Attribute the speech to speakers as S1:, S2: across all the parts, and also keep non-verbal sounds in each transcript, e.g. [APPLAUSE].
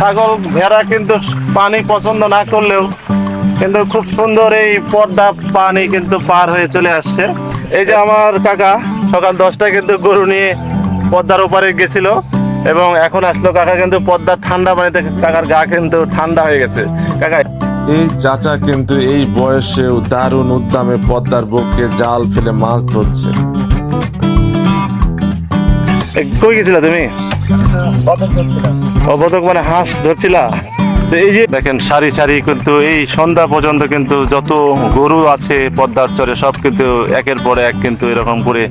S1: ছাগল ভেড়া কিন্তু পানি পছন্দ না করলেও কিন্তু খুব সুন্দর এই পর্দা পানি কিন্তু পার হয়ে চলে আসছে। এই যে আমার কাকা সকাল দশটায় কিন্তু গরু নিয়ে পদ্মার ওপারে গেছিল এবং এখন আসলো কাকা কিন্তু পদ্মার ঠান্ডা পানিতে কাকার গা কিন্তু ঠান্ডা হয়ে গেছে। কাকা
S2: এই চাচা কিন্তু এই বয়সেও দারুণ উদ্যমে পদ্মার বুকে জাল ফেলে মাছ ধরছে।
S1: কই গেছিলা তুমি? অবতক মানে হাঁস ধরছিলা? এই যে দেখেন, সারি সারি কিন্তু এই সন্ধ্যা পর্যন্ত কিন্তু যত গরু আছে, পদ্মার চরে, সব কিন্তু একের পর এক কিন্তু এরকম করে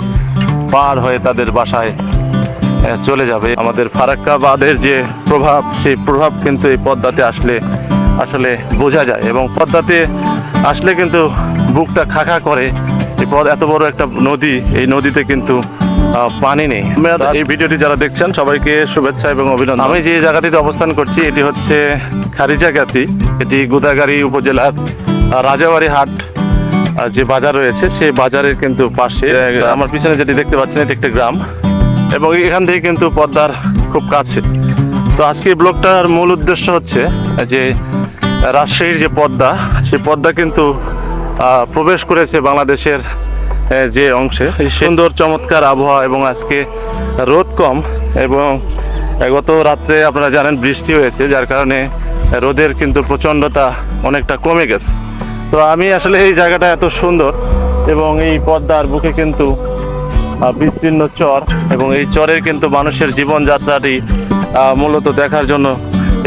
S1: পার হয়ে তাদের বাসায় চলে যাবে। আমাদের ফারাক্কা বাঁধের যে প্রভাব, সেই প্রভাব কিন্তু এই পদ্মাতে আসলে আসলে বোঝা যায় এবং পদ্মাতে আসলে কিন্তু বুকটা খাখা করে। এই পদ, এত বড় একটা নদী, এই নদীতে কিন্তু পানি নেই। এই ভিডিওটি যারা দেখছেন সবাইকে শুভেচ্ছা এবং অভিনন্দন। আমি যে জায়গাটিতে অবস্থান করছি এটি হচ্ছে খারিজাগাতি এটি গোদাগাড়ি উপজেলার রাজাবাড়ি হাট যে বাজার রয়েছে সেই বাজারের কিন্তু পাশে। আমার পিছনে যেটি দেখতে পাচ্ছেন এটি একটা গ্রাম। এবং এখান থেকে কিন্তু পদ্মার খুব কাছে। তো আজকে ব্লগটার মূল উদ্দেশ্য হচ্ছে যে রাজশাহীর যে পদ্মা সেই পদ্মা কিন্তু আহ, প্রবেশ করেছে বাংলাদেশের যে অংশে এই সুন্দর চমৎকার আবহাওয়া এবং আজকে রোদ কম এবং গত রাত্রে আপনারা জানেন বৃষ্টি হয়েছে যার কারণে রোদের কিন্তু প্রচণ্ডতা অনেকটা কমে গেছে। তো আমি আসলে এই জায়গাটা এত সুন্দর এবং এই পদ্মার বুকে কিন্তু বিস্তীর্ণ চর এবং এই চরের কিন্তু মানুষের জীবনযাত্রাটি মূলত দেখার জন্য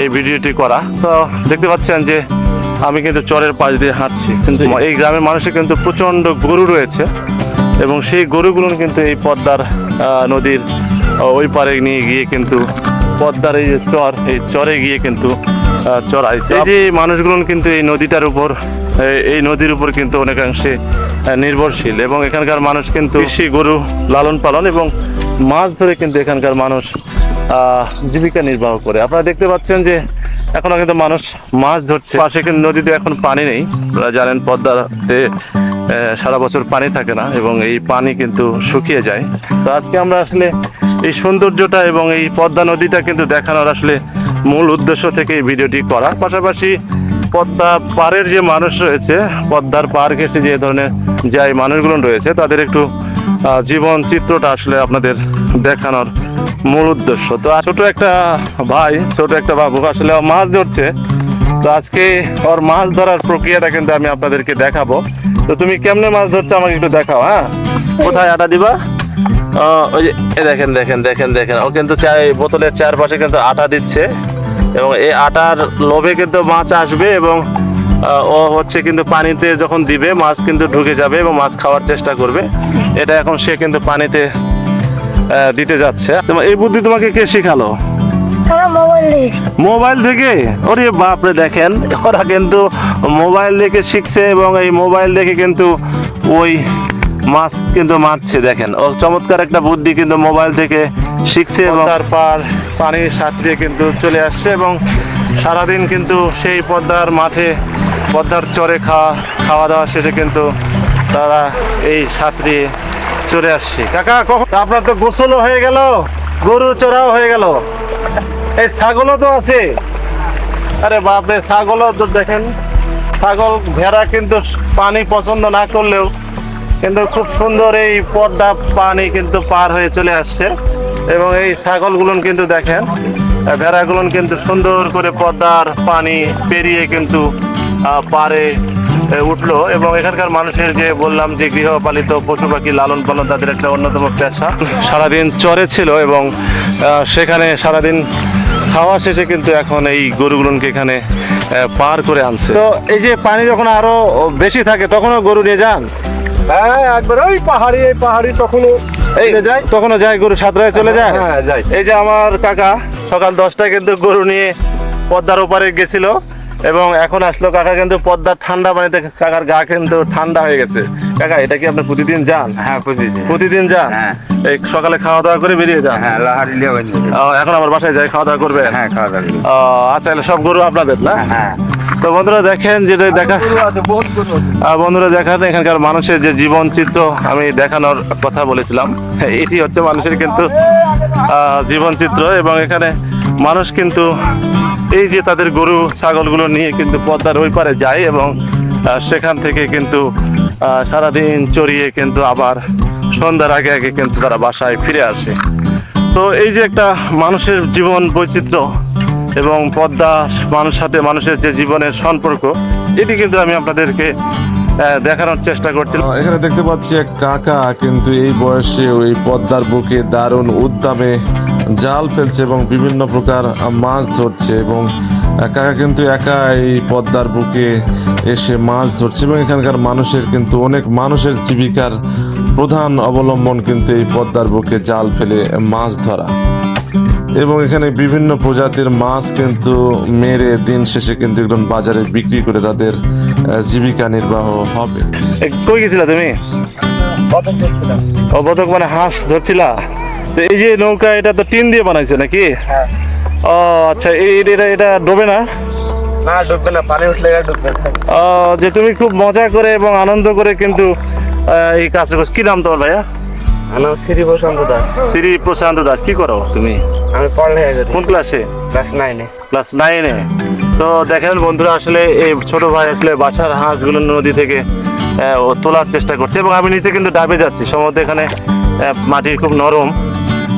S1: এই ভিডিওটি করা। তো দেখতে পাচ্ছেন যে আমি কিন্তু চরের পাশ দিয়ে হাঁটছি। কিন্তু এই গ্রামের মানুষের কিন্তু প্রচণ্ড গরু রয়েছে এবং সেই গরুগুলো কিন্তু এই পদ্মার নদীর ওই পারে নিয়ে গিয়ে কিন্তু পদ্মার এই চর এই চরে গিয়ে কিন্তু চড়াই এই যে মানুষগুলো কিন্তু এই নদীটার উপর এই- এই নদীর উপর কিন্তু অনেকাংশে নির্ভরশীল এবং এখানকার মানুষ কিন্তু কৃষি গরু লালন পালন এবং মাছ ধরে কিন্তু এখানকার মানুষ জীবিকা নির্বাহ করে। আপনারা দেখতে পাচ্ছেন যে এখনও কিন্তু মানুষ মাছ ধরছে। পাশে কিন্তু নদীতে এখন পানি নেই। জানেন পদ্মাতে সারা বছর পানি থাকে না এবং এই পানি কিন্তু শুকিয়ে যায়। তো আজকে আমরা আসলে এই সৌন্দর্যটা এবং এই পদ্মা নদীটা কিন্তু দেখানোর আসলে মূল উদ্দেশ্য থেকে এই ভিডিওটি করা। পাশাপাশি পদ্মা পাড়ের যে মানুষ রয়েছে, পদ্মার পার ঘেসে যে ধরনের যে এই মানুষগুলো রয়েছে, তাদের একটু জীবন চিত্রটা আসলে আপনাদের দেখানোর মূল উদ্দেশ্য। তো ছোট একটা ভাই, ছোট একটা বাবু আসলে মাছ ধরছে। তো আজকে ওর মাছ ধরার প্রক্রিয়াটা কিন্তু আমি আপনাদেরকে দেখাবো। তো তুমি কেমনে মাছ ধরছো আমাকে একটু দেখাও হ্যাঁ? কোথায় আটা দিবা? ওই যে দেখেন দেখেন দেখেন দেখেন। ও কিন্তু চাই বোতলের চারপাশে কিন্তু আটা দিচ্ছে। এবং এই আটার লোভে কিন্তু মাছ আসবে এবং ও হচ্ছে কিন্তু পানিতে যখন দিবে, মাছ কিন্তু ঢুকে যাবে এবং মাছ খাওয়ার চেষ্টা করবে। এটা এখন সে কিন্তু পানিতে দিতে যাচ্ছে। তোমার এই বুদ্ধি তোমাকে কে শেখালো?
S3: মোবাইল
S1: থেকে? ওরে বাপরে দেখেন ওরা কিন্তু মোবাইল দেখে শিখছে এবং এই মোবাইল দেখে কিন্তু ওই মাছ কিন্তু মারছে দেখেন। ও চমৎকার একটা বুদ্ধি কিন্তু মোবাইল থেকে শিখছে এবং তারপর পানির সাথে কিন্তু চলে আসছে এবং সারাদিন কিন্তু সেই পদ্মার মাঠে পদ্মার চরে খাওয়া খাওয়া দাওয়া শেষে কিন্তু তারা এই সাঁতরে চলে আসছি। কাকা, কখন? আপনার তো গোসলও হয়ে গেল গরু চড়াও হয়ে গেল। এই ছাগলও তো আছে। আরে বাপরে ছাগলও তো দেখেন, ছাগল ভেড়া কিন্তু পানি পছন্দ না করলেও, কিন্তু খুব সুন্দর এই পর্দা পানি কিন্তু পার হয়ে চলে আসছে। এবং এই ছাগলগুলো কিন্তু দেখেন ভেড়াগুলো কিন্তু সুন্দর করে পর্দার পানি পেরিয়ে কিন্তু পারে উঠল এবং এখানকার মানুষের যে বললাম যে গৃহপালিত পশু পাখি লালন পালন তাদের একটা অন্যতম পেশা। সারাদিন চরে ছিল এবং সেখানে সারাদিন খাওয়া শেষে কিন্তু এখন এই গরুগুলোকে এখানে পার করে আনছে। তো এই যে পানি যখন আরও বেশি থাকে তখনও গরু নিয়ে যান?
S4: হ্যাঁ একবার ওই পাহাড়ি এই পাহাড়ি তখনও
S1: এই
S4: যায়।
S1: তখনও যায় গরু সাঁতরায় চলে যায়?
S4: হ্যাঁ, যায়।
S1: এই যে আমার কাকা সকাল দশটায় কিন্তু গরু নিয়ে পদ্মার ওপারে গেছিল। এবং এখন আসলো কাকা কিন্তু পদ্মার ঠান্ডা পানিতে কাকার গা কিন্তু ঠান্ডা হয়ে গেছে। কাকা এটা কি আপনি প্রতিদিন যান?
S4: হ্যাঁ প্রতিদিন।
S1: প্রতিদিন যান?
S4: হ্যাঁ।
S1: এই সকালে খাওয়া দাওয়া করে বেরিয়ে যান?
S4: হ্যাঁ লাহারি
S1: এখন আমার বাসায় যাই খাওয়া দাওয়া করবে
S4: হ্যাঁ খাওয়া দাওয়া
S1: আচ্ছা তাহলে সব গরু আপনাদের না?
S4: হ্যাঁ
S1: তো বন্ধুরা দেখেন যেটা দেখা বন্ধুরা দেখান এখানকার মানুষের যে জীবন চিত্র আমি দেখানোর কথা বলেছিলাম। এটি হচ্ছে মানুষের কিন্তু জীবন চিত্র এবং এখানে মানুষ কিন্তু এই যে তাদের গরু, ছাগলগুলো নিয়ে কিন্তু পদ্মার ওই পারে যায় এবং সেখান থেকে কিন্তু সারাদিন চড়িয়ে কিন্তু আবার সন্ধ্যার আগে আগে কিন্তু তারা বাসায় ফিরে আসে। তো এই যে একটা মানুষের জীবন বৈচিত্র্য এবং পদ্মা মানুষ সাথে মানুষের যে জীবনের সম্পর্ক, এটি কিন্তু আমি আপনাদেরকে দেখানোর চেষ্টা করছিলাম
S2: এখানে দেখতে পাচ্ছি এক কাকা কিন্তু এই বয়সে ওই পদ্মার বুকে দারুণ উদ্যমে জাল ফেলছে এবং বিভিন্ন প্রকার মাছ ধরছে এবং কাকা কিন্তু একা এই পদ্মার বুকে এসে মাছ ধরছে এবং এখানকার মানুষের কিন্তু অনেক মানুষের জীবিকার প্রধান অবলম্বন কিন্তু এই পদ্মার বুকে জাল ফেলে মাছ ধরা। এবং এখানে বিভিন্ন প্রজাতির মাছ কিন্তু মেরে দিন শেষে কিন্তু একদম বাজারে বিক্রি করে তাদের জীবিকা নির্বাহ হবে।
S1: কই গেছিলা তুমি? ও বতক মানে হাঁস ধরছিলা? এই যে নৌকা এটা তো টিন দিয়ে বানাইছে নাকি?
S4: হ্যাঁ।
S1: ও আচ্ছা এই এটা এটা ডোবে না?
S4: না ডুববে না পানি উঠলে ডুববে।
S1: ও, যে তুমি খুব মজা করে এবং আনন্দ করে কিন্তু এই কাজটা করছ। কি নাম তোমার ভাইয়া?
S4: আমার শ্রী প্রশান্ত দাস।
S1: শ্রী প্রশান্ত দাস কি করো তুমি?
S4: আমি পড়ালেখা করি।
S1: কোন ক্লাসে
S4: ক্লাস নাইনে
S1: ক্লাস নাইনে তো দেখেন বন্ধুরা আসলে এই ছোট ভাই আসলে বাসার হাঁসগুলো নদী থেকে ও তোলার চেষ্টা করছে এবং আমি নিচে কিন্তু ডাবে যাচ্ছি। সম্ভবত এখানে মাটি খুব নরম।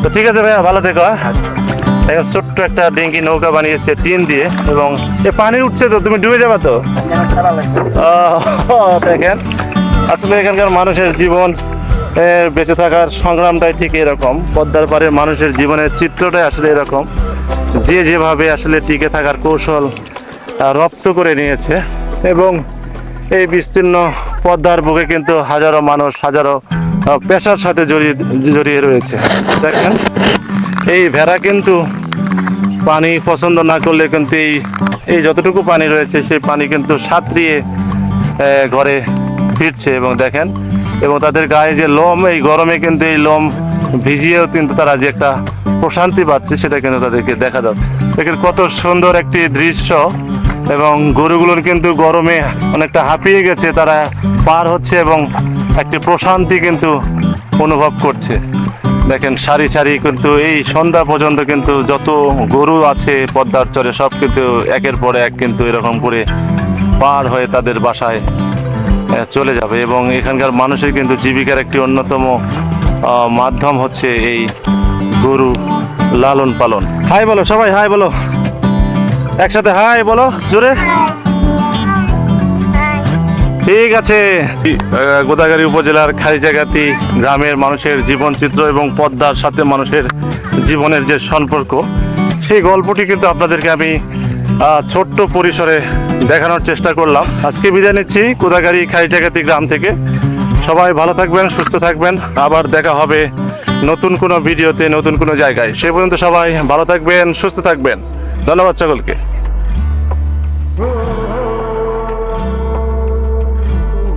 S1: তো ঠিক আছে ভাইয়া, ভালো থেকো হ্যাঁ? ছোট্ট একটা ডিঙ্গি নৌকা বানিয়েছে টিন দিয়ে, এবং এ পানি উঠছে তো, তুমি ডুবে যাবা তো? [LAUGHS] দেখেন, আসলে এখানকার মানুষের জীবন বেঁচে থাকার সংগ্রামটাই ঠিক এরকম, পদ্মার পাড়ের মানুষের জীবনের চিত্রটাই আসলে এরকম। যে যেভাবে আসলে টিকে থাকার কৌশল রপ্ত করে নিয়েছে, এবং এই বিস্তীর্ণ পদ্মার বুকে কিন্তু হাজারো মানুষ, হাজারো পেশার সাথে জড়িয়ে জড়িয়ে রয়েছে। দেখেন এই ভেড়া কিন্তু পানি পছন্দ না করলে কিন্তু এই এই যতটুকু পানি রয়েছে সেই পানি কিন্তু সাঁতরিয়ে আহ, ঘরে ফিরছে এবং দেখেন এবং তাদের গায়ে যে লোম এই গরমে কিন্তু এই লোম ভিজিয়েও কিন্তু তারা যে একটা প্রশান্তি পাচ্ছে সেটা কিন্তু তাদেরকে দেখা যাচ্ছে। দেখেন কত সুন্দর একটি দৃশ্য এবং গরুগুলোর কিন্তু গরমে অনেকটা হাঁপিয়ে গেছে তারা পার হচ্ছে এবং একটি প্রশান্তি কিন্তু অনুভব করছে। দেখেন, সারি সারি কিন্তু এই সন্ধ্যা পর্যন্ত কিন্তু যত গরু আছে, পদ্মার চরে, সব কিন্তু একের পর এক কিন্তু এরকম করে পার হয়ে তাদের বাসায় চলে যাবে এবং এখানকার মানুষের কিন্তু জীবিকার একটি অন্যতম মাধ্যম হচ্ছে এই গরু লালন পালন। হাই বলো, সবাই হাই বলো। একসাথে হাই বলো, জোরে। ঠিক আছে। গোদাগাড়ি উপজেলার খালিজাগাতি গ্রামের মানুষের জীবনচিত্র এবং পদ্মার সাথে মানুষের জীবনের যে সম্পর্ক, সেই গল্পটি কিন্তু আপনাদেরকে আমি ছোট্ট পরিসরে দেখানোর চেষ্টা করলাম। আজকে বিদায় নিচ্ছি কোদাগাড়ি খালিজাগাতি গ্রাম থেকে। সবাই ভালো থাকবেন, সুস্থ থাকবেন। আবার দেখা হবে নতুন কোনো ভিডিওতে, নতুন কোনো জায়গায়। সে পর্যন্ত সবাই ভালো থাকবেন, সুস্থ থাকবেন। ধন্যবাদ সকলকে।